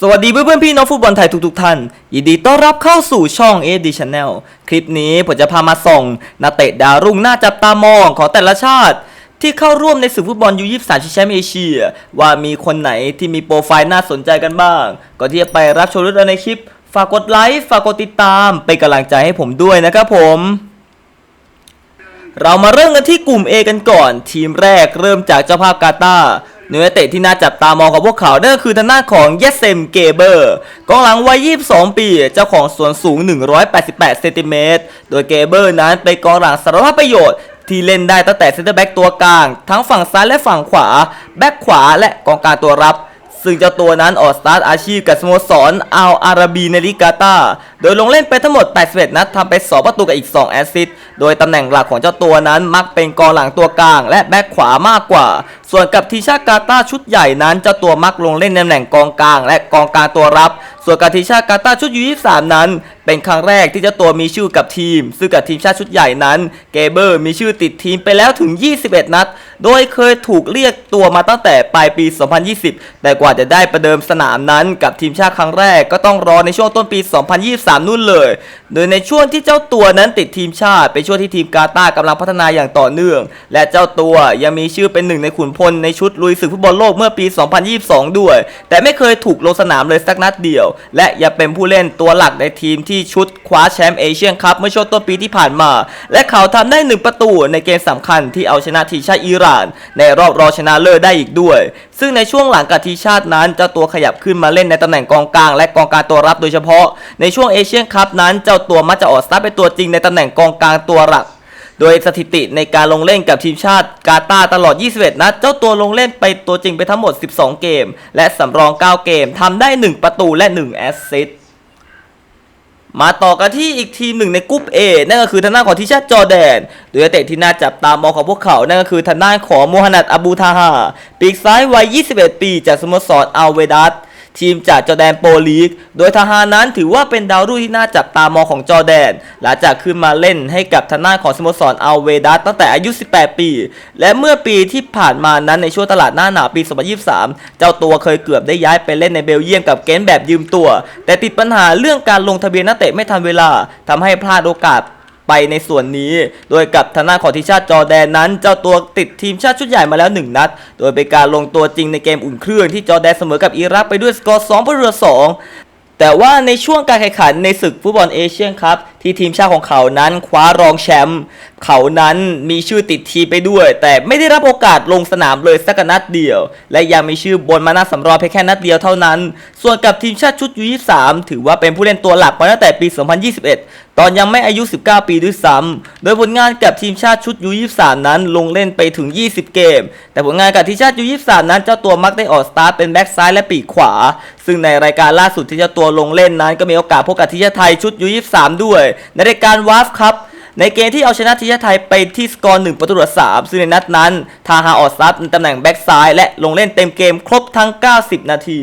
สวัสดีเพื่อนๆพี่น้องฟุตบอลไทยทุกๆท่าน ยินดีต้อนรับเข้าสู่ช่อง AD Channel คลิปนี้ผมจะพามาส่องนักเตะดาวรุ่งหน่าจับตามองของแต่ละชาติ ที่เข้าร่วมในศึกฟุตบอลยู23ชิงแชมป์เอเชีย ว่ามีคนไหนที่มีโปรไฟล์น่าสนใจกันบ้าง ก่อนที่จะไปรับชมด้วยในคลิป ฝากกดไลค์ฝากกดติดตามเป็นกำลังใจให้ผมด้วยนะครับผมเรามาเริ่มกันที่กลุ่ม A กันก่อน ทีมแรกเริ่มจากเจ้าภาพกาตาร์ เนื้อเตะที่น่าจับตามองของพวกเขานั่นคือทางด้านของเยสเซมเกเบอร์กองหลังวัย 22 ปี เจ้าของส่วนสูง 188 เซนติเมตร โดยเกเบอร์นั้นเป็นกองหลังสารพัดประโยชน์ที่เล่นได้ตั้งแต่เซนเตอร์แบ็กตัวกลาง ทั้งฝั่งซ้ายและฝั่งขวา แบ็กขวาและกองกลางตัวรับ ซึ่งเจ้าตัวนั้นออกสตาร์ทอาชีพกับสโมสรอัลอาราบีในลิกาตาโดยลงเล่นไปทั้งหมด 81 นัดทำไป 2 ประตูกับอีก 2 แอสซิสต์ โดยตำแหน่งหลักของเจ้าตัวนั้นมักเป็นกองหลังตัวกลาง และแบ็คขวามากกว่า ส่วนกับทีมชาติกาตาชุดใหญ่นั้นเจ้าตัวมักลงเล่นในตำแหน่งกองกลาง และกองกลางตัวรับ ส่วนกับทีมชาติกาตาชุดยู23นั้น เป็นครั้งแรกที่เจ้าตัวมีชื่อกับทีม ซึ่งกับทีมชาติชุดใหญ่นั้น เกเบอร์มีชื่อติดทีมไปแล้วถึง 21 นัด โดยเคยถูกเรียกตัวมาตั้งแต่ปลายปี 2020 แต่กว่าจะได้ประเดิมสนามนั้น กับทีมชาติครั้งแรกก็ต้องรอในช่วงต้นปี 2023 นู่นเลย โดยในช่วงที่เจ้าตัวนั้นติดทีมชาติเป็นช่วงที่ทีมกาตาร์กำลังพัฒนาอย่างต่อเนื่อง และเจ้าตัวยังมีชื่อเป็นหนึ่งในขุนพลคนในชุดลุยศึกฟุตบอลโลกเมื่อปี 2022 ด้วย แต่ไม่เคยถูกลงสนามเลยสักนัดเดียว และยังเป็นผู้เล่นตัวหลักในทีมที่ชุดคว้าแชมป์เอเชียนคัพเมื่อช่วงต้นปีที่ผ่านมา และเขาทำได้หนึ่งประตูในเกมสำคัญที่เอาชนะทีมชาติอิหร่าน ในรอบรองชนะเลิศได้อีกด้วย ซึ่งในช่วงหลังกับทีมชาตินั้นเจ้าตัวขยับขึ้นมาเล่นในตำแหน่งกองกลางและกองกลางตัวรับโดยเฉพาะ ในช่วงเอเชียนคัพนั้นเจ้าตัวมักจะออกสตาร์ทเป็นตัวจริงในตำแหน่งกองกลางตัวหลัก โดยสถิติในการลงเล่นกับทีมชาติกาตาร์ตลอด 21 นัด เจ้าตัวลงเล่นไปตัวจริงไปทั้งหมด 12 เกม และสำรอง 9 เกมทำได้ 1 ประตูและ 1 แอสซิสต์มาต่อกันที่อีกทีมหนึ่งในกรุ๊ป A นั่นก็คือทางด้านของทีมชาติจอร์แดน โดยเตะที่น่าจับตามองของพวกเขา นั่นก็คือทางด้านของโมฮัมหมัดอบูทาฮาปีกซ้ายวัย 21 ปี จากสโมสรอัลเวดัส ทีมจากจอแดนโปลีก โดยทาฮานั้นถือว่าเป็นดาวรุ่งที่น่าจับตามองของจอแดน หลังจากขึ้นมาเล่นให้กับทางด้านของสโมสรอัลเวดัสตั้งแต่อายุ 18 ปี และเมื่อปีที่ผ่านมานั้นในช่วงตลาดหน้าหนาวปี 2023 เจ้าตัวเคยเกือบได้ย้ายไปเล่นในเบลเยียมกับเกนแบบยืมตัว แต่ติดปัญหาเรื่องการลงทะเบียนนักเตะไม่ทันเวลาทำให้พลาดโอกาส ไปในส่วนนี้ โดยกับทางด้านของทีมชาติจอแดนนั้น เจ้าตัวติดทีมชาติชุดใหญ่มาแล้ว 1 นัด โดยเป็นการลงตัวจริงในเกมอุ่นเครื่องที่จอแดนเสมอกับอิรักไปด้วยสกอร์2ประตูต่อ2แต่ว่าในช่วงการแข่งขันในศึกฟุตบอลเอเชียนคับ ที่ทีมชาติของเขานั้นคว้ารองแชมป์เขานั้นมีชื่อติดทีมไปด้วย แต่ไม่ได้รับโอกาสลงสนามเลยสักนัดเดียว และยังมีชื่อบนมาหน้าสำรองเพียงแค่นัดเดียวเท่านั้น ส่วนกับทีมชาติชุดยู23ถือว่าเป็นผู้เล่นตัวหลักมาตั้งแต่ปี 2021 ตอนยังไม่อายุ 19 ปีด้วยซ้ำโดยผลงานกับทีมชาติชุดยู23นั้นลงเล่นไปถึง 20 เกม แต่ผลงานกับทีมชาติยู23นั้นเจ้าตัวมักได้ออกสตาร์ทเป็นแบ็กซ้ายและปีกขวา ซึ่งในรายการล่าสุดที่เจ้าตัวลงเล่นนั้นก็มีโอกาสพบกับทีมชาติไทยชุดยู23ด้วยในรายการวาฟครับในเกมที่เอาชนะทีมชาติไทยไปที่สกอร์1ประตูต่อ3ซึ่งในนัดนั้น ทาฮาออสซับในตำแหน่งแบ็กซ้ายและลงเล่นเต็มเกมครบทั้ง 90 นาที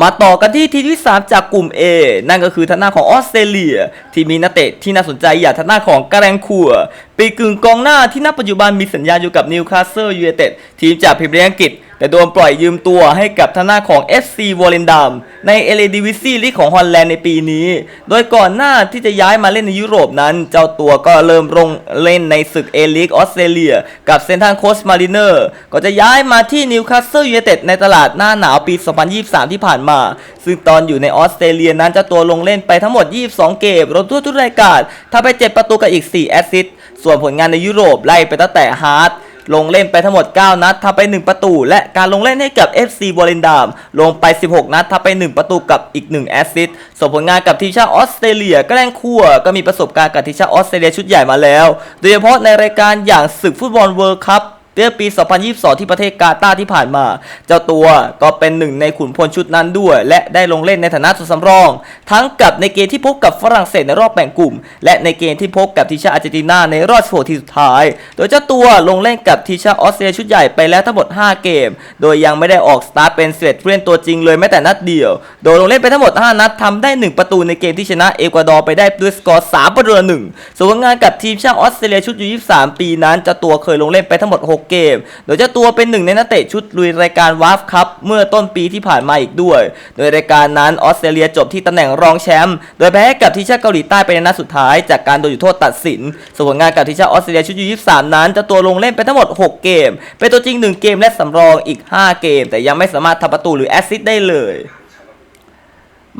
มาต่อกันที่ทีมที่ 3 จากกลุ่ม A นั่นก็คือทางหน้าของออสเตรเลีย ที่มีนักเตะที่น่าสนใจอย่างทางหน้าของกาแรงคัวปีกกึ่งกองหน้าที่ณปัจจุบันมีสัญญาอยู่กับนิวคาสเซิลยูไนเต็ดทีมจากพรีเมียร์อังกฤษ แต่โดนปล่อยยืมตัวให้กับทานาของ FC วอลเลนดัมในเอเลดิวิซีลีกของฮอลแลนด์ในปีนี้ โดยก่อนหน้าที่จะย้ายมาเล่นในยุโรปนั้น เจ้าตัวก็เริ่มลงเล่นในศึกเอลีกออสเตรเลีย กับเซนทรัลโคสมาริเนอร์ ก็จะย้ายมาที่นิวคาสเซิลยูไนเต็ดในตลาดหน้าหนาวปี 2023 ที่ผ่านมา ซึ่งตอนอยู่ในออสเตรเลียนั้นเจ้าตัวลงเล่นไปทั้งหมด 22 เกมรวมทั่วทุกรายการทำไป 7 ประตูกับอีก 4 แอสซิสต์ส่วนผลงานในยุโรปไล่ไปตั้งแต่ฮาร์ด ลงเล่นไปทั้งหมด 9 นัดทำไป 1 ประตู และการลงเล่นให้กับ FC บอลเลนดาม ลงไป 16 นัดทำไป 1 ประตูกับอีก 1 แอสซิสต์ส่งผลงานกับทีมชาติออสเตรเลียก็แรงคั่วก็มีประสบการณ์กับทีมชาติออสเตรเลียชุดใหญ่มาแล้ว โดยเฉพาะในรายการอย่างศึกฟุตบอลเวิลด์คัพ เมื่อปี 2022 ที่ประเทศกาตาร์ที่ผ่านมา เจ้าตัวก็เป็นหนึ่งในขุนพลชุดนั้นด้วย และได้ลงเล่นในฐานะตัวสำรอง ทั้งกับในเกมที่พบกับฝรั่งเศสในรอบแบ่งกลุ่ม และในเกมที่พบกับทีมชาติอาร์เจนตินาในรอบ16ทีมสุดท้าย โดยเจ้าตัวลงเล่นกับทีมชาติออสเตรเลียชุดใหญ่ไปแล้วทั้งหมด 5 เกม โดยยังไม่ได้ออกสตาร์ทเป็นเสร็จผู้เล่นตัวจริงเลยแม้แต่นัดเดียว โดยลงเล่นไปทั้งหมด 5 นัดทำได้ 1 ประตูในเกมที่ชนะเอกวาดอร์ไปได้ด้วยสกอร์ 3 ประตูต่อหนึ่งส่วนผลงานกับทีมชาติออสเตรเลียชุดยู23ปีนั้นเจ้าตัวเคยลงเล่นไปทั้งหมด 6เกม โดยเจ้าตัวเป็นหนึ่งในนักเตะชุดลุยรายการวาฟครับเมื่อต้นปีที่ผ่านมาอีกด้วย โดยรายการนั้นออสเตรเลียจบที่ตำแหน่งรองแชมป์โดยแพ้กับทีมชาติเกาหลีใต้ไปในนัดสุดท้ายจากการโดนจุดโทษตัดสินส่วนผลงานกับทีมชาติออสเตรเลียชุดยู23นั้นเจ้าตัวลงเล่นไปทั้งหมด 6 เกม เป็นตัวจริง 1 เกมและสำรองอีก 5 เกม แต่ยังไม่สามารถทำประตูหรือแอสซิสต์ได้เลย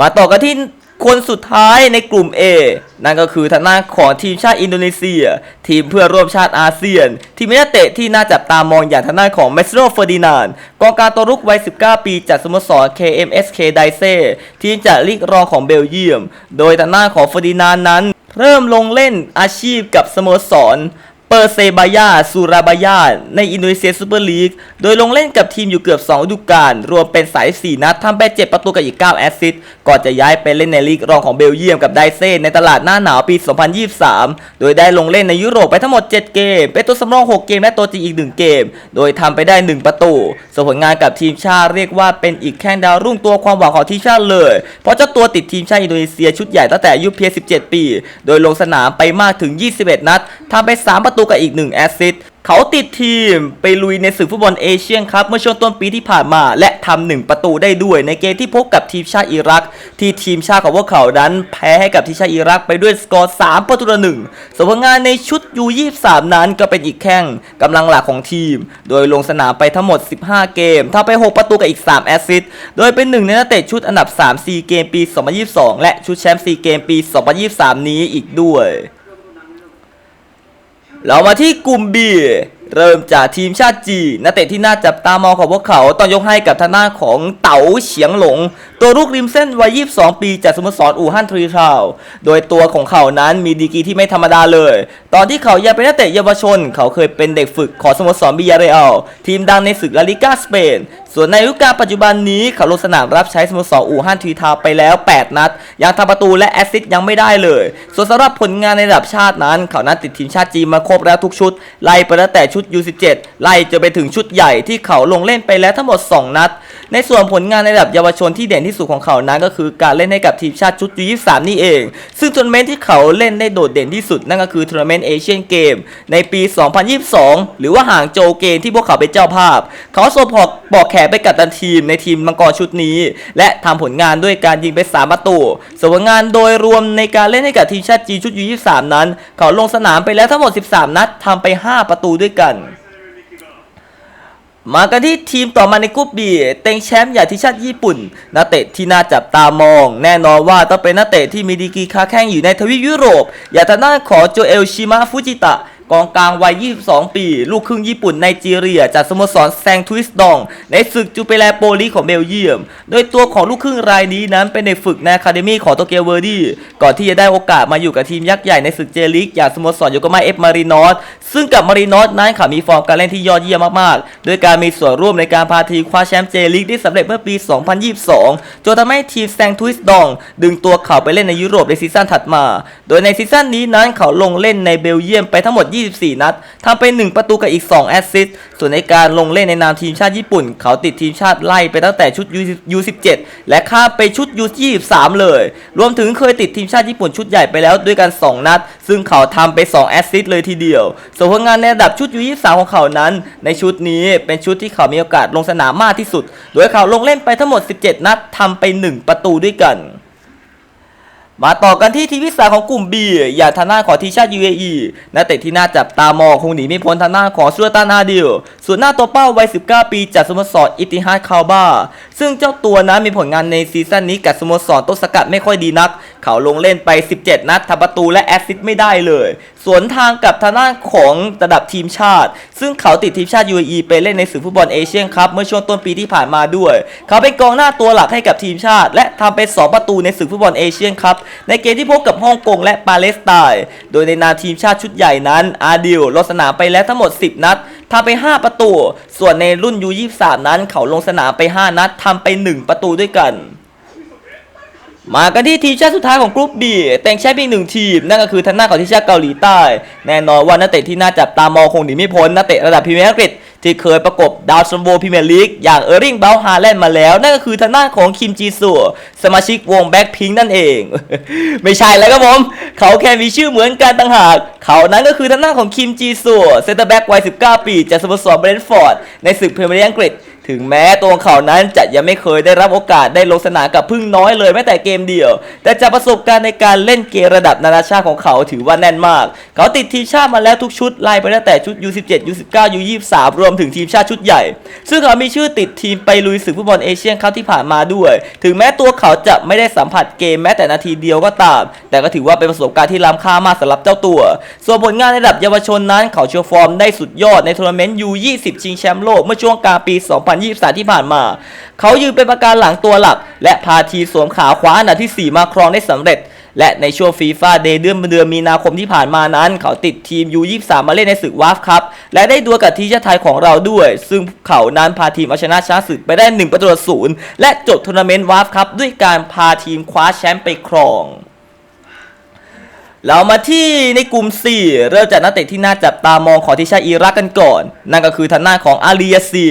มาต่อกันที่ คนสุดท้ายในกลุ่ม A นั่นก็คือทางด้านของทีมชาติอินโดนีเซีย ทีมเพื่อร่วมชาติอาเซียน ที่มีนักเตะที่น่าจับตามองอย่างทางด้านของเมสโรเฟอร์ดินานกองกลารตัวรุกวัย 19 ปีจากสโมสร KMSK ไดเซทีมจากลีกรองของเบลเยียม โดยทางด้านของเฟอร์ดินานนั้น เริ่มลงเล่นอาชีพกับสโมสรเปอร์เซบายาซูราบายา ในอินโดนีเซียซูเปอร์ลีก โดยลงเล่นกับทีมอยู่เกือบ2ฤดูกาล รวมเป็นสาย 4 นัดทำไป7ประตูกับอีก 9 แอสซิสต์ ก่อนจะย้ายไปเล่นในลีกรองของเบลเยียมกับไดเซ่ในตลาดหน้าหนาวปี 2023 โดยได้ลงเล่นในยุโรปไปทั้งหมด 7 เกม เป็นตัวสำรอง 6 เกมและตัวจริงอีก 1 เกม โดยทำไปได้ 1 ประตูส่วนผลงานกับทีมชาติเรียกว่าเป็นอีกแข้งดาวรุ่งตัวความหวังของทีมชาติเลย เพราะเจ้าตัวติดทีมชาติอินโดนีเซียชุดใหญ่ตั้งแต่อายุเพียง 17 ปี โดยลงสนามไปมากถึง 21 นัดทำไป 3 ประตูกับอีก 1 แอสซิสต์ เขาติดทีมไปลุยในศึกฟุตบอลเอเชียนครับ เมื่อช่วงต้นปีที่ผ่านมา และทำหนึ่งประตูได้ด้วยในเกมที่พบกับทีมชาติอิรัก ที่ทีมชาติของพวกเขานั้น แพ้ให้กับทีมชาติอิรักไปด้วยสกอร์ 3 ประตูต่อหนึ่งส่วนผลงานในชุดยู23นั้นก็เป็นอีกแข้งกำลังหลักของทีม โดยลงสนามไปทั้งหมด 15 เกมทำไป 6 ประตูกับอีก 3 แอสซิสต์โดยเป็นหนึ่งในนักเตะชุดอันดับ3 4เกมปี 2022 และชุดแชมป์4เกมปี 2023 นี้อีกด้วย เรามาที่กลุ่ม B เริ่มจากทีมชาติจีนนักเตะที่น่าจับตามองของพวกเขาต้องยกให้กับทางด้านของเต๋าเฉียงหลง ตัวลูกริมเส้นวัย 22 ปีจากสโมสรอู่ฮั่นทรีทาวโดยตัวของเขานั้นมีดีกรีที่ไม่ธรรมดาเลย ตอนที่เขายังเป็นนักเตะเยาวชน เขาเคยเป็นเด็กฝึกของสโมสรบิยาเรอัลทีมดังในศึกลาลิก้าสเปน ส่วนในฤดูกาลปัจจุบันนี้เขาลงสนามรับใช้สโมสรอู่ฮั่นทรีทาวไปแล้ว 8 นัด ยังทำประตูและแอสซิสต์ยังไม่ได้เลย ส่วนสำหรับผลงานในระดับชาตินั้น เขานั้นติดทีมชาติจีนมาครบแล้วทุกชุด ไล่ไปตั้งแต่ชุด U17 ไล่จนไปถึงชุดใหญ่ที่เขาลงเล่นไปแล้วทั้งหมด 2 นัด ในส่วนผลงานในระดับเยาวชนที่เด่นที่สุดของเขานั้นก็คือการเล่นให้กับทีมชาติชุด U23 นี่เอง ซึ่งทัวร์นาเมนต์ที่เขาเล่นได้โดดเด่นที่สุดนั่นก็คือทัวร์นาเมนต์เอเชียนเกมในปี 2022 หรือว่าห่างโจเกมที่พวกเขาเป็นเจ้าภาพ เขาส่งพอกบอกแขไปกับตันทีมในทีมมังกรชุดนี้ และทำผลงานด้วยการยิงไป3ประตูส่วนผลงานโดยรวมในการเล่นให้กับทีมชาติจีนชุด U23 นั้น เขาลงสนามไปแล้วทั้งหมด 13 นัดทำไป 5 ประตูด้วยกัน มากันที่ทีมต่อมาในกรุ๊ปบีเต็งแชมป์ใหญ่ที่ชาติญี่ปุ่น นักเตะที่น่าจับตามอง แน่นอนว่าต้องเป็นนักเตะที่มีดีกรีค้าแข่งอยู่ในทวีปยุโรป อย่างทางด้านของโจเอลชิมะฟูจิตะ กองกลางวัย 22 ปี ลูกครึ่งญี่ปุ่นไนจีเรีย จากสโมสรแซงทวิสดอง ในศึกจูเปแลโปลีของเบลเยียม โดยตัวของลูกครึ่งรายนี้นั้นเป็นเด็กฝึกในอะคาเดมี่ของโตเกียวเวอร์ดี้ก่อนที่จะได้โอกาสมาอยู่กับทีมยักษ์ใหญ่ในศึกเจลิกอย่างสโมสรโยโกมาเอฟมารีนอสซึ่งกับมารีนอสนั้นเขามีฟอร์มการเล่นที่ยอดเยี่ยมมากๆโดยการมีส่วนร่วมในการพาทีมคว้าแชมป์เจลิกได้สำเร็จเมื่อปี 2022 จนทำให้ทีมแซงทวิสดอง ดึงตัวเขาไปเล่นในยุโรปในซีซั่นถัดมา โดยในซีซั่นนี้นั้นเขาลงเล่นในเบลเยียมไปทั้งหมด24 นัดทำไป 1 ประตูกับอีก 2 แอสซิสต์ ส่วนในการลงเล่นในนามทีมชาติญี่ปุ่น เขาติดทีมชาติไล่ไปตั้งแต่ชุด U17 และข้ามไปชุด U23 เลย รวมถึงเคยติดทีมชาติญี่ปุ่นชุดใหญ่ไปแล้วด้วยกัน 2 นัด ซึ่งเขาทำไป 2 แอสซิสต์เลยทีเดียว ส่วนผลงานในระดับชุด U23 ของเขานั้น ในชุดนี้เป็นชุดที่เขามีโอกาสลงสนามมากที่สุด โดยเขาลงเล่นไปทั้งหมด 17 นัดทำไป 1 ประตูด้วยกัน มาต่อกันที่ทีมที่สามของกลุ่ม B อย่างทางหน้าของทีชาติ UAE นักเตะที่น่าจับตามองคงหนีไม่พ้นทางหน้าของซูลตานาดิลส่วนหน้าตัวเป้าวัย 19 ปีจากสโมสรอิติฮัดคาบาซึ่งเจ้าตัวนั้นมีผลงานในซีซั่นนี้กับสโมสรต้นสกัดไม่ค่อยดีนัก เขาลงเล่นไป 17 นัดทำประตูและแอสซิสต์ไม่ได้เลย สวนทางกับทางหน้าของระดับทีมชาติ ซึ่งเขาติดทีมชาติ UAE ไปเล่นในศึกฟุตบอลเอเชียนคัพเมื่อช่วงต้นปีที่ผ่านมาด้วย เขาเป็นกองหน้าตัวหลักให้กับทีมชาติ และทำไป 2 ประตูในศึกฟุตบอลเอเชียนคัพในเกมที่พบกับฮ่องกงและปาเลสไตน์โดยในนามทีมชาติชุดใหญ่นั้น อาดิลลงสนามไปแล้วทั้งหมด 10 นัดทำไป 5 ประตู ส่วนในรุ่น U23 นั้นเขาลงสนามไป 5 นัดทำไป 1 ประตูด้วยกัน มากันที่ทีมชาติสุดท้ายของกรุ๊ป B แต่งแชมป์อีกหนึ่งทีม นั่นก็คือทางหน้าของทีมชาติเกาหลีใต้ แน่นอนว่านักเตะที่น่าจับตามองคงหนีไม่พ้นนักเตะระดับพรีเมียร์อังกฤษที่เคยประกบดาวซัมโบพรีเมียร์ลีกอย่างเออร์ริงเบลฮาแลนด์มาแล้ว นั่นก็คือทางด้านของคิมจีซัวสมาชิกวงแบ็คพิงนั่นเอง ไม่ใช่แล้วครับผม เขาแค่มีชื่อเหมือนกันต่างหาก เขานั้นก็คือทางด้านของคิมจีซัวเซนเตอร์แบ็กวัย 19 ปีจากสโมสรเบรนท์ฟอร์ดในศึกพรีเมียร์ลีกอังกฤษ ถึงแม้ตัวเขานั้นจะยังไม่เคยได้รับโอกาสได้ลงสนามกับพึ่งน้อยเลยแม้แต่เกมเดียว แต่จากประสบการณ์ในการเล่นเกมระดับนานาชาติของเขาถือว่าแน่นมาก เขาติดทีมชาติมาแล้วทุกชุดไล่ไปตั้งแต่ชุด U17 U19 U23 รวมถึงทีมชาติชุดใหญ่ ซึ่งเขามีชื่อติดทีมไปลุยศึกฟุตบอลเอเชียนคัพที่ผ่านมาด้วย ถึงแม้ตัวเขาจะไม่ได้สัมผัสเกมแม้แต่นาทีเดียวก็ตาม แต่ก็ถือว่าเป็นประสบการณ์ที่ล้ำค่ามากสำหรับเจ้าตัว ส่วนผลงานในระดับเยาวชนนั้น เขาโชว์ฟอร์มได้สุดยอดในทัวร์นาเมนต์ U20 ชิงแชมป์โลกเมื่อช่วงกลางปี2023 ที่ผ่านมา เขายืนเป็นประการหลังตัวหลัก และพาทีมสวมขาคว้าอันดับที่ 4 มาครองได้สำเร็จ และในช่วงฟีฟ่าเดย์เดือนเดือนมีนาคมที่ผ่านมานั้น เขาติดทีม U23 มาเล่นในศึกวาฟครับ และได้ดวลกับทีมชาติไทยของเราด้วย ซึ่งเขานั้นพาทีมเอาชนะช้างศึกไปได้ 1 ประตูศูนย์และจบทัวร์นาเมนต์วาฟครับด้วยการพาทีมคว้าแชมป์ไปครอง เรามาที่ในกลุ่ม 4 เริ่มจากนักเตะที่น่าจับตามองของทีมชาติอิรักกันก่อน นั่นก็คือทางหน้าของอาลียาซี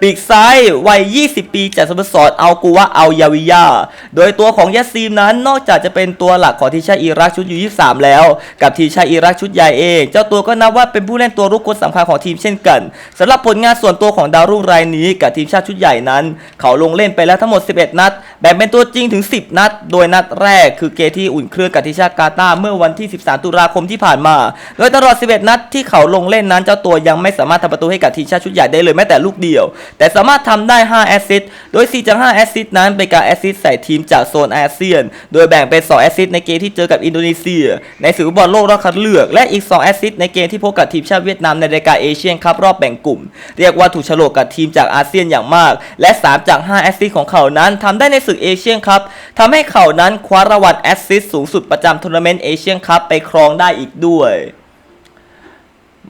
ปีกซ้ายวัย 20 ปีจากสโมสรอัลกูวะอัลยาวิยา โดยตัวของยาซีมนั้นนอกจากจะเป็นตัวหลักของทีมชาติอิรักชุดยู23 แล้ว กับทีมชาติอิรักชุดใหญ่เอง เจ้าตัวก็นับว่าเป็นผู้เล่นตัวรุกคนสำคัญของทีมเช่นกันสำหรับผลงานส่วนตัวของดาวรุ่งรายนี้ กับทีมชาติชุดใหญ่นั้น เขาลงเล่นไปแล้วทั้งหมด 11 นัด แบ่งเป็นตัวจริงถึง 10 นัด โดยนัดแรกคือเกมที่อุ่นเครื่องกับทีมชาติกาตาร์เมื่อวันันที่ 13 ตุลาคมที่ผ่านมา โดยตลอด 11 นัดที่เขาลงเล่นนั้นเจ้าตัวยังไม่สามารถทำประตูให้กับทีมชาติชุดใหญ่ได้เลยแม้แต่ลูกเดียว แต่สามารถทำได้ 5 แอสซิสต์โดย 4 จาก 5 แอสซิสต์นั้นเป็นการแอสซิสต์ใส่ทีมจากโซนอาเซียน โดยแบ่งเป็น 2 แอสซิสต์ในเกมที่เจอกับอินโดนีเซีย ในศึกฟุตบอลโลกรอบคัดเลือก และอีก 2 แอสซิสต์ในเกมที่พบกับทีมชาติเวียดนามในรายการเอเชียนคัพรอบแบ่งกลุ่ม เรียกว่าถูกฉลกกับทีมจากอาเซียนอย่างมาก และ 3 จาก 5 แอสซิสต์ของเขานั้นทำได้ในศึกเอเชียนคัพทำให้เขานั้นคว้ารางวัลแอสซิสต์สูงสุดประจำทัวร์นาเมนต์เอเชียนคัพไปครองได้อีกด้วย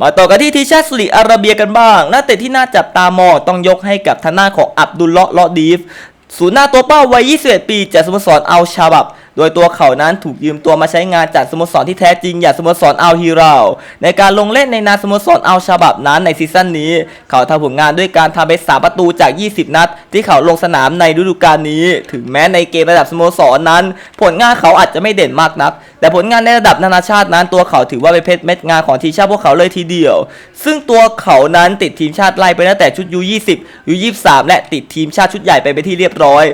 มาต่อกันที่ทีชาติสุริอาระเบียกันบ้างนักเตะที่น่าจับตามองต้องยกให้กับทาน้าของอับดุลเลาะเลาะดีฟ ศูนย์หน้าตัวเป้าวัย 21 ปีจากสโมสรอัลชาบับ โดยตัวเขานั้นถูกยืมตัวมาใช้งานจากสโมสรที่แท้จริงอย่างสโมสรอัลฮิราวในการลงเล่นในนามสโมสรอัลชาบับนั้นในซีซั่นนี้ เขาทำผลงานด้วยการทำไป3ประตูจาก 20 นัด ที่เขาลงสนามในฤดูกาลนี้ ถึงแม้ในเกมระดับสโมสรนั้น ผลงานเขาอาจจะไม่เด่นมากนัก แต่ผลงานในระดับนานาชาตินั้น ตัวเขาถือว่าเป็นเพชรเม็ดงานของทีมชาติพวกเขาเลยทีเดียว ซึ่งตัวเขานั้นติดทีมชาติไล่ไปตั้งแต่ชุด U20 U23 และติดทีมชาติชุดใหญ่ไปเป็นที่เรียบร้อย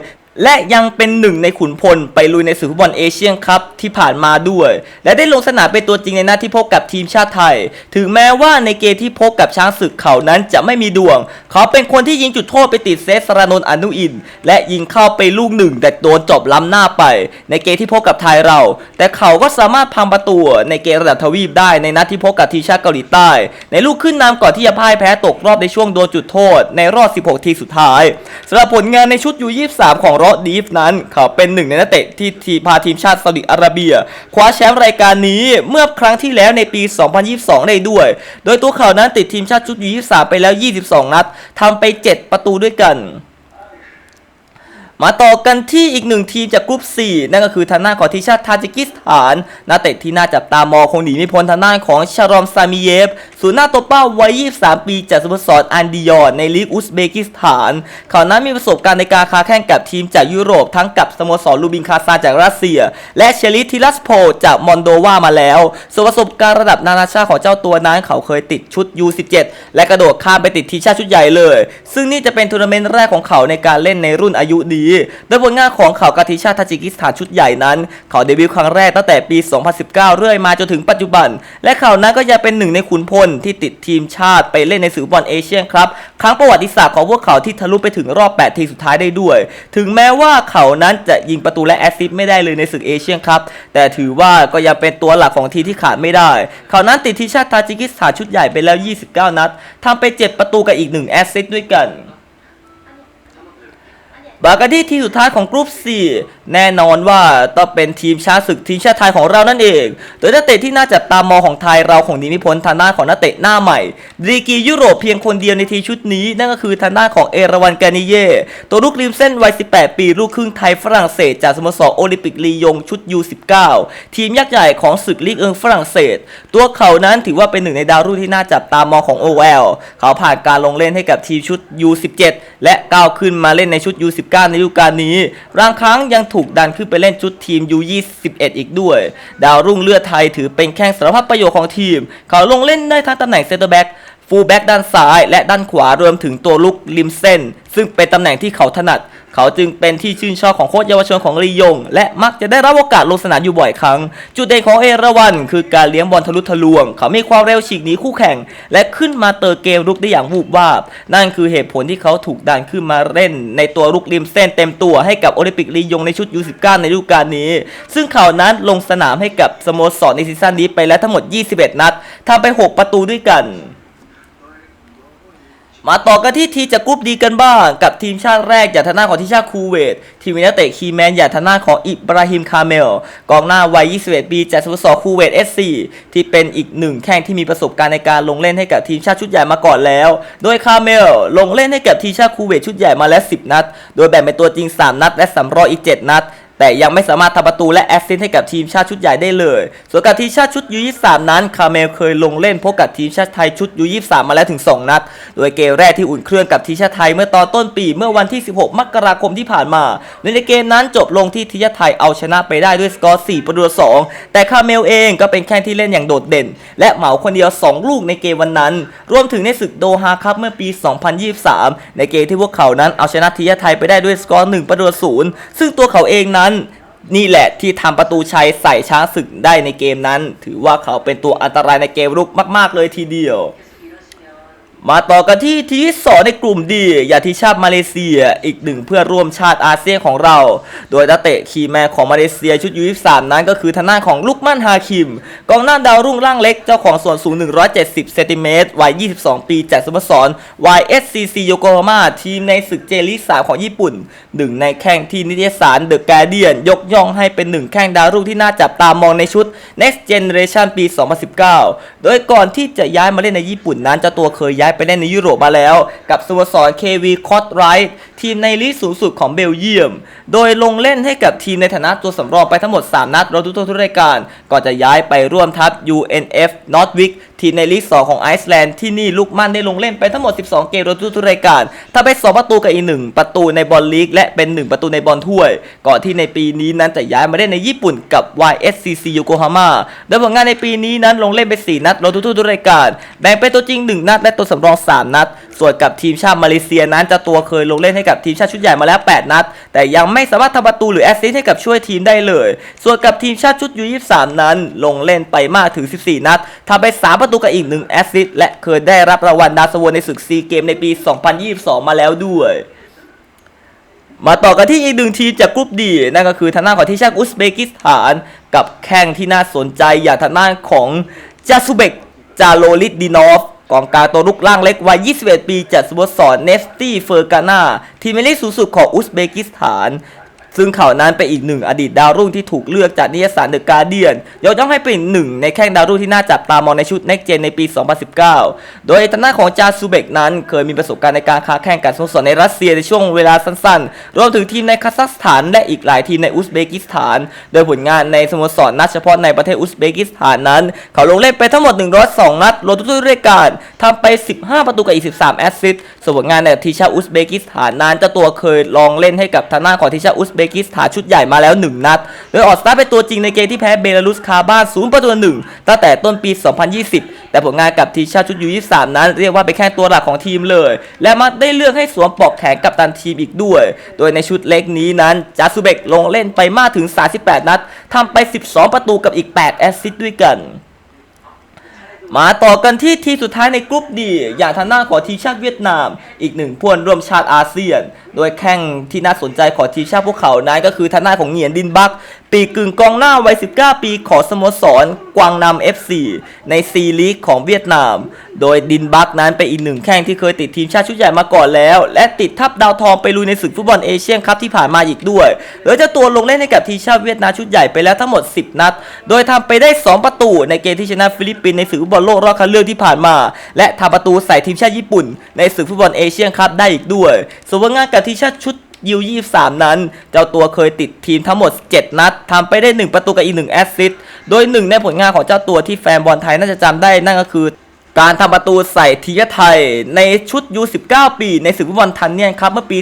และยังเป็นหนึ่งในขุนพลไปลุยในศึกฟุตบอลเอเชียนคัพที่ผ่านมาด้วย และได้ลงสนามเป็นตัวจริงในนัดที่พบกับทีมชาติไทย ถึงแม้ว่าในเกมที่พบกับช้างศึกเขานั้นจะไม่มีดวง เขาเป็นคนที่ยิงจุดโทษไปติดเซตสรานนท์อนุอิน และยิงเข้าไปลูกหนึ่ง แต่โดนจบล้ำหน้าไป ในเกมที่พบกับไทยเรา แต่เขาก็สามารถพังประตูในเกมระดับทวีปได้ในนัดที่พบกับทีมชาติเกาหลีใต้ ในลูกขึ้นนำก่อนที่จะพ่ายแพ้ตกรอบในช่วงโดนจุดโทษ ในรอบ 16 ทีสุดท้ายสำหรับผลงานในชุดยู23ของรอดดีฟนั้นเขาเป็นหนึ่งในนักเตะที่ทีพาทีมชาติซาอุดิอาระเบีย คว้าแชมป์รายการนี้เมื่อครั้งที่แล้วในปี 2022 ได้ด้วย โดยตัวเขานั้นติดทีมชาติชุดยู23ไปแล้ว 22 นัดทำไป 7 ประตูด้วยกัน มาต่อกันที่อีกหนึ่งทีมจากกรุ๊ป4นั่นก็คือทางหน้าของทีมชาติทาจิกิสถานนักเตะที่น่าจับตามองคงหนีไม่พ้นทางหน้าของชารอมซามิเยฟศูนย์หน้าตัวเป้าวัย 23 ปีจากสโมสรอันดิยอนในลีกอุซเบกิสถาน เขานั้นมีประสบการณ์ในการค้าแข่งกับทีมจากยุโรปทั้งกับสโมสรลูบินคาซาจากรัสเซีย และเชลิทิลัสโพจากมอนโดวามาแล้วส่วนประสบการณ์ระดับนานาชาติของเจ้าตัวนั้นเขาเคยติดชุด U17 และกระโดดข้ามไปติดทีมชาติชุดใหญ่เลย ซึ่งนี่จะเป็นทัวร์นาเมนต์แรกของเขาในการเล่นในรุ่นอายุนี้โดยผลงานของเขากับทีมชาติทาจิกิสถานชุดใหญ่นั้น เขาเดบิวต์ครั้งแรกตั้งแต่ปี 2019 เรื่อยมาจนถึงปัจจุบัน และเขานั้นก็ยังเป็นหนึ่งในขุนพลที่ติดทีมชาติไปเล่นในศึกฟุตบอลเอเชียนครับ ครั้งประวัติศาสตร์ของพวกเขาที่ทะลุไปถึงรอบ 8 ทีมสุดท้ายได้ด้วย ถึงแม้ว่าเขานั้นจะยิงประตูและแอสซิสต์ไม่ได้เลยในศึกเอเชียนครับ แต่ถือว่าก็ยังเป็นตัวหลักของทีมที่ขาดไม่ได้ เขานั้นติดทีมชาติทาจิกิสถานชุดใหญ่ไปแล้ว 29 นัดทำไป 7 ประตูกับอีก 1 แอสซิสต์ด้วยกัน บากาดี้ทีมสุดท้ายของกรุ๊ป4แน่นอนว่าต้องเป็นทีมชาติศึกทีมชาติไทยของเรานั่นเอง โดยนักเตะที่น่าจับตามองของไทยเราคงนีไม่พ้นทางด้านของนักเตะหน้าใหม่ดีกียุโรปเพียงคนเดียวในทีชุดนี้ นั่นก็คือทางด้านของเอราวันกานิเย่ตัวลูกริมเส้นวัย 18 ปีลูกครึ่งไทยฝรั่งเศส จากสโมสรโอลิมปิกลียงชุด U19 ทีมยักษ์ใหญ่ของศึกลีกเอิงฝรั่งเศส ตัวเขานั้นถือว่าเป็นหนึ่งในดาวรุ่งที่น่าจับตามองของ OL เขาผ่านการลงเล่นให้กับทีมชุด U17 และก้าวขึ้นมาเล่นในชุด U19 ในฤดูกาลนี้บางครั้งยังถูกดันขึ้นไปเล่นชุดทีม U21 อีกด้วย ดาวรุ่งเลือดไทยถือเป็นแข้งสารพัดประโยชน์ของทีม เขาลงเล่นได้ทั้งตำแหน่งเซนเตอร์แบ็กฟูลแบ็กด้านซ้ายและด้านขวารวมถึงตัวลุกริมเส้น ซึ่งเป็นตำแหน่งที่เขาถนัด เขาจึงเป็นที่ชื่นชอบของโค้ชเยาวชนของลียง และมักจะได้รับโอกาสลงสนามอยู่บ่อยครั้ง จุดเด่นของเอราวันคือการเลี้ยงบอลทะลุทะลวง เขามีความเร็วฉีกหนีคู่แข่ง และขึ้นมาเติมเกมรุกได้อย่างวูบวาบ นั่นคือเหตุผลที่เขาถูกดันขึ้นมาเล่น ในตัวลุกริมเส้นเต็มตัวให้กับโอลิมปิกลียงในชุด U19 ในฤดูกาลนี้ ซึ่งเขานั้นลงสนามให้กับสโมสรในซีซั่นนี้ไปแล้วทั้งหมด 21 นัดทำไป 6 ประตูด้วยกัน มาต่อกันที่ทีจากกรุ๊ปดีกันบ้าง กับทีมชาติแรกอย่างทางด้าของทีมชาติคูเวต ทีมนักเตะคีแมนอย่างทางด้าของอิบราฮิมคาเมล กองหน้าวัย 21 ปีจากสโมสรคูเวตเอสซีที่เป็นอีกหนึ่งแข้งที่มีประสบการณ์ในการลงเล่นให้กับทีมชาติชุดใหญ่มาก่อนแล้ว โดยคาเมลลงเล่นให้กับทีมชาติคูเวตชุดใหญ่มาแล้ว 10 นัด โดยแบ่งเป็นตัวจริง 3 นัด และสำรองอีก 7 นัด แต่ยังไม่สามารถทำประตูและแอสซิสต์ให้กับทีมชาติชุดใหญ่ได้เลย ส่วนกับทีมชาติชุดยู23นั้น คาเมลเคยลงเล่นพบกับทีมชาติไทยชุดยู23มาแล้วถึง 2 นัด โดยเกมแรกที่อุ่นเครื่องกับทีมชาติไทยเมื่อตอนต้นปีเมื่อวันที่ 16 มกราคมที่ผ่านมา ในเกมนั้นจบลงที่ทีมชาติไทยเอาชนะไปได้ด้วยสกอร์ 4 ประตู2แต่คาเมลเองก็เป็นแข้งที่เล่นอย่างโดดเด่น และเหมาคนเดียว 2 ลูกในเกมวันนั้น รวมถึงในศึกโดฮาคัพเมื่อปี 2023 ในเกมที่พวกเขานั้นเอาชนะทีมชาติไทยไปได้ด้วยสกอร์ 1 ประตู0ซึ่งตัวเขาเองนั้นนี่แหละที่ทำประตูชัยใส่ช้างศึกได้ในเกมนั้น ถือว่าเขาเป็นตัวอันตรายในเกมรุกมาก ๆ เลยทีเดียว มาต่อกันที่ทีมสองในกลุ่มดีอย่างที่ชาติมาเลเซียอีกหนึ่งเพื่อนร่วมชาติอาเซียนของเรา โดยนักเตะคีแมนของมาเลเซียชุดยู23นั้นก็คือทางด้านของลุกมันฮาคิม กองหน้าดาวรุ่งร่างเล็กเจ้าของส่วนสูง 170 เซนติเมตรวัย 22 ปีจากสโมสร YSCC โยโกฮาม่าทีมในศึกเจลีกสามของญี่ปุ่นหนึ่งในแข้งที่นิตยสารเดอะแกเดียนยกย่องให้เป็นหนึ่งแข้งดาวรุ่งที่น่าจับตามองในชุด Next Generation ปี 2019 โดยก่อนที่จะย้ายมาเล่นในญี่ปุ่นนั้นเจ้าตัวเคยย้ายไปเล่นในยุโรปมาแล้ว กับสโมสร KV c o t r i g h t ทีมในลีกสูงสุดของเบลเยียม โดยลงเล่นให้กับทีมในฐานะตัวสำรองไปทั้งหมด 3 นัดรวมทุกทุกรายการ ก่อนจะย้ายไปร่วมทัพ UNF Nordvik ทีมในลีก 2 ของไอซ์แลนด์ที่นี่ลูกมั่นได้ลงเล่นไปทั้งหมด 12 เกมรวมทุกรายการทำไป 2 ประตูกับอีก 1 ประตูในบอลลีก และเป็น 1 ประตูในบอลถ้วย ก่อนที่ในปีนี้นั้นจะย้ายมาเล่นในญี่ปุ่นกับ YSCC Yokohama โดยผลงานในปีนี้นั้นลงเล่นไป 4 นัดรวมทุกรายการ แบ่งเป็นตัวจริง 1 นัดและตัวสำรอง 3 นัดส่วนกับทีมชาติมาเลเซียนั้นจะตัวเคยลงเล่นให้กับทีมชาติชุดใหญ่มาแล้ว 8 นัด แต่ยังไม่สามารถทำประตูหรือแอสซิสต์ให้กับช่วยทีมได้เลย ส่วนกับทีมชาติชุดยู23นั้น ลงเล่นไปมากถึง 14 นัดทำไป 3 ประตูกับอีก 1 แอสซิสต์และเคยได้รับรางวัลดาวสวนในศึกซีเกมในปี 2022 มาแล้วด้วยมาต่อกันที่อีกหนึ่งทีมจากกรุ๊ปดีนั่นก็คือทางด้านของทีมชาติอุซเบกิสถาน กับแข้งที่น่าสนใจอย่างทางด้านของจาซูเบกจาโลลิดดินอฟ กองกลางตัวลุกล่างเล็กวัย 21 ปีจากสโมสรเนสตี้เฟอร์กานาทีมเล็กสูงสุดของอุซเบกิสถาน ซึ่งเขานั้นเป็นอีกหนึ่งอดีตดาวรุ่งที่ถูกเลือกจากนิยสารเดอะการเดียนยกย่องให้เป็นหนึ่งในแข้งดาวรุ่งที่น่าจับตามองในชุด Next Gen ในปี 2019 โดยทางด้านของจาซูเบกนั้น เคยมีประสบการณ์ในการค้าแข่งกับสโมสรในรัสเซียในช่วงเวลาสั้นๆ รวมถึงทีมในคาซัคสถานและอีกหลายทีมในอุซเบกิสถาน โดยผลงานในสโมสรนัดเฉพาะในประเทศอุซเบกิสถานนั้น เขาลงเล่นไปทั้งหมด 102 นัดรวมทุกๆรายการทำไป 15 ประตูกับอีก 13 แอสซิสต์ส่วนผลงานในทีมชาติอุซเบกิสถานนั้นเจ้าตัวเคยลองเล่นให้กับทางด้านของทีมชาติอุซเบกิสถานชุดใหญ่มาแล้ว 1 นัด โดยออกสตาร์ทเป็นตัวจริงในเกมที่แพ้เบลารุสคาบ้าน0ประตูหนึ่งตั้งแต่ต้นปี 2020 แต่ผลงานกับทีมชาติชุดยู23นั้น เรียกว่าเป็นแค่ตัวหลักของทีมเลย และมักได้เลือกให้สวมปลอกแขนกับตันทีมอีกด้วย โดยในชุดเล็กนี้นั้นจาซูเบกลงเล่นไปมากถึง 38 นัดทำไป 12 ประตูกับอีก 8 แอสซิสต์ด้วยกัน มาต่อกันที่ทีมสุดท้ายในกลุ่มดีอย่างทางด้าของทีมชาติเวียดนาม อีกหนึ่งพวนร่วมชาติอาเซียน โดยแข่งที่น่าสนใจของทีมชาติพวกเขานั้นก็คือทางด้าของเหงียนดินบัก ปีกึ่งกองหน้าวัย 19 ปีของสโมสร กวางนำ FC ในซีลีกของเวียดนาม โดยดินบักนั้นเป็นอีกหนึ่งแข้งที่เคยติดทีมชาติชุดใหญ่มาก่อนแล้ว และติดทัพดาวทองไปลุยในศึกฟุตบอลเอเชียนคัพที่ผ่านมาอีกด้วยโดยเจ้าตัวลงเล่นให้กับทีมชาติเวียดนามชุดใหญ่ไปแล้วทั้งหมด 10 นัด โดยทำไปได้ 2 ประตูในเกมที่ชนะฟิลิปปินส์ในศึกฟุตบอลโลกรอบคัดเลือกที่ผ่านมา และทำประตูใส่ทีมชาติญี่ปุ่น ในศึกฟุตบอลเอเชียนคัพได้อีกด้วยส่วนงานกับทีมชาติชุดยู23 นั้น เจ้าตัวเคยติดทีมทั้งหมด 7 นัดทำไปได้ 1 ประตูกับอีก 1 แอสซิสต์โดยหนึ่งในผลงานของเจ้าตัวที่แฟนบอลไทยน่าจะจำได้นั่นก็คือการทำประตูใส่ทีมชาติไทยในชุด U19 ปี ในศึกฟุตบอลทันเนียนครับเมื่อปี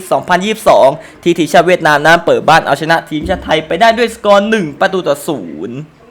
2022 ที่ทีมชาติเวียดนามนั้นเปิดบ้านเอาชนะทีมชาติไทยไปได้ด้วยสกอร์ 1 ประตูต่อ 0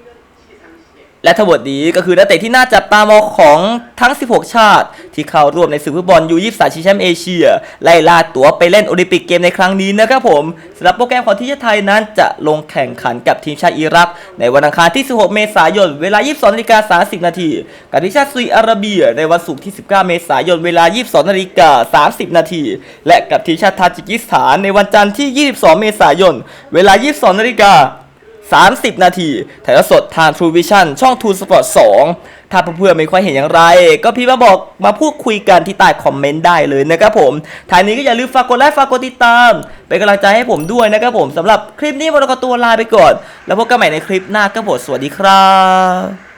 และทั้งหมดนี้ก็คือนักเตะที่น่าจับตามองของทั้ง 16 ชาติ ที่เข้าร่วมในศึกฟุตบอลยู23ชิงแชมป์เอเชีย ไล่ล่าตั๋วไปเล่นโอลิมปิกเกมในครั้งนี้นะครับผมสำหรับโปรแกรมของทีมชาติไทยนั้นจะลงแข่งขันกับทีมชาติอิรัก ในวันอังคารที่ 16 เมษายน เวลา 22นาฬิกา30 นาทีกับทีมชาติซาอุดิอาระเบีย ในวันศุกร์ที่ 19 เมษายน เวลา 22นาฬิกา30 นาทีและกับทีมชาติทาจิกิสถานในวันจันทร์ที่ 22 เมษายน เวลา 22นาฬิกา 30 นาที ถ่ายทอดสดทาง True Vision ช่อง True Sport 2 ถ้าเพื่อนๆไม่ค่อยเห็นอย่างไร ก็พี่มาบอกมาพูดคุยกันที่ใต้คอมเมนต์ได้เลยนะครับผมท้ายนี้ก็อย่าลืมฝากกดไลค์ฝากกดติดตาม เป็นกำลังใจให้ผมด้วยนะครับผมสำหรับคลิปนี้พวก็ตัวลาไปก่อน แล้วพบกันใหม่ในคลิปหน้าก็ผมสวัสดีครับ